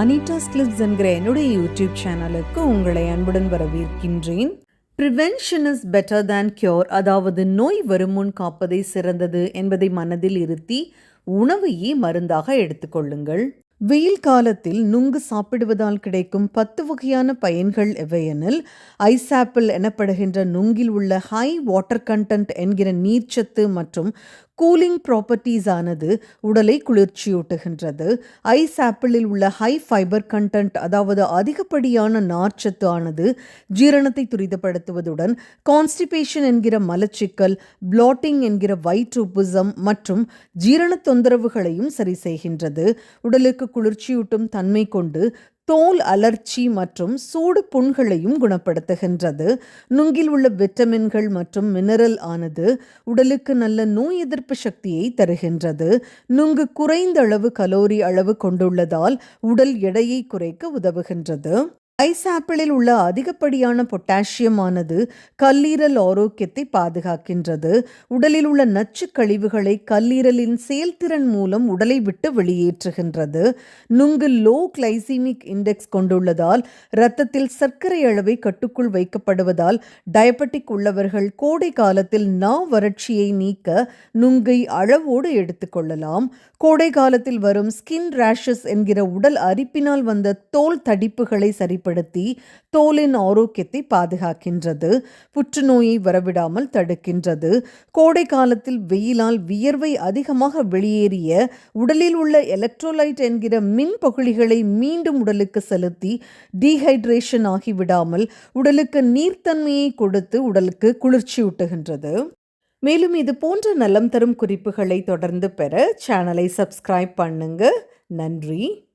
Anita's clips என்கிற என்னுடைய YouTube சேனலுக்கு உங்களை அன்புடன் வரவேற்கின்றேன். Prevention is better than cure அதாவது நோய் வருமுன் காப்பதை சிறந்தது என்பதை மனதில் இருத்தி உணவையே மருந்தாக எடுத்துக்கொள்ளுங்கள் வெயில் காலத்தில் நுங்கு சாப்பிடுவதால் கிடைக்கும் பத்து வகையான பயன்கள் எவையெனில் ஐசாப்பிள் எனப்படுகின்ற நுங்கில் உள்ள ஹை வாட்டர் கண்டென்ட் என்கிற நீர்ச்சத்து மற்றும் கூலிங் ப்ராப்பர்ட்டிஸ் ஆனது உடலை குளிர்ச்சியூட்டுகின்றது. ஐஸ் ஆப்பிளில் உள்ள ஹை ஃபைபர் கண்டென்ட் அதாவது அதிகப்படியான நார்ச்சத்து ஆனது ஜீரணத்தை துரிதப்படுத்துவதுடன் கான்ஸ்டிபேஷன் என்கிற மலச்சிக்கல் பிளாட்டிங் என்கிற வயிற்றுப்புசம் மற்றும் ஜீரண தொந்தரவுகளையும் சரி செய்கின்றது. உடலுக்கு குளிர்ச்சியூட்டும் தன்மை கொண்டு தோல் அலர்ச்சி மற்றும் சூடு புண்களையும் குணப்படுத்துகின்றது. நுங்கில் உள்ள விட்டமின்கள் மற்றும் மினரல் ஆனது உடலுக்கு நல்ல நோய் எதிர்ப்பு சக்தியை தருகின்றது. நுங்கு குறைந்த அளவு கலோரி அளவு கொண்டுள்ளதால் உடல் எடையை குறைக்க உதவுகின்றது. ஐஸ் ஆப்பிளில் உள்ள அதிகப்படியான பொட்டாசியம் ஆனது கல்லீரல் ஆரோக்கியத்தை பாதுகாக்கின்றது. உடலில் உள்ள நச்சு கழிவுகளை கல்லீரலின் செயல்திறன் மூலம் உடலை விட்டு வெளியேற்றுகின்றது. நுங்கு லோ கிளைசிமிக் இண்டெக்ஸ் கொண்டுள்ளதால் இரத்தத்தில் சர்க்கரை அளவை கட்டுக்குள் வைக்கப்படுவதால் டயபெட்டிக் உள்ளவர்கள் கோடை காலத்தில் நா வறட்சியை நீக்க நுங்கை அளவோடு எடுத்துக்கொள்ளலாம் கோடை காலத்தில் வரும் ஸ்கின் ரேஷஸ் என்கிற உடல் அரிப்பினால் வந்த தோல் தடிப்புகளை ஏற்படுத்தி தோலின் ஆரோக்கியத்தை பாதுகாக்கின்றது. புற்றுநோயை வரவிடாமல் தடுக்கின்றது. கோடை காலத்தில் வெயிலால் வியர்வை அதிகமாக வெளியேறிய உடலில் உள்ள எலக்ட்ரோலைட் என்கிற மின் பகுளிகளை மீண்டும் உடலுக்கு செலுத்தி டீஹைட்ரேஷன் ஆகிவிடாமல் உடலுக்கு நீர்த்தன்மையை கொடுத்து உடலுக்கு குளிர்ச்சியூட்டுகின்றது. மேலும் இது போன்ற நலம் தரும் குறிப்புகளை தொடர்ந்து பெற சேனலை சப்ஸ்கிரைப் பண்ணுங்க. நன்றி.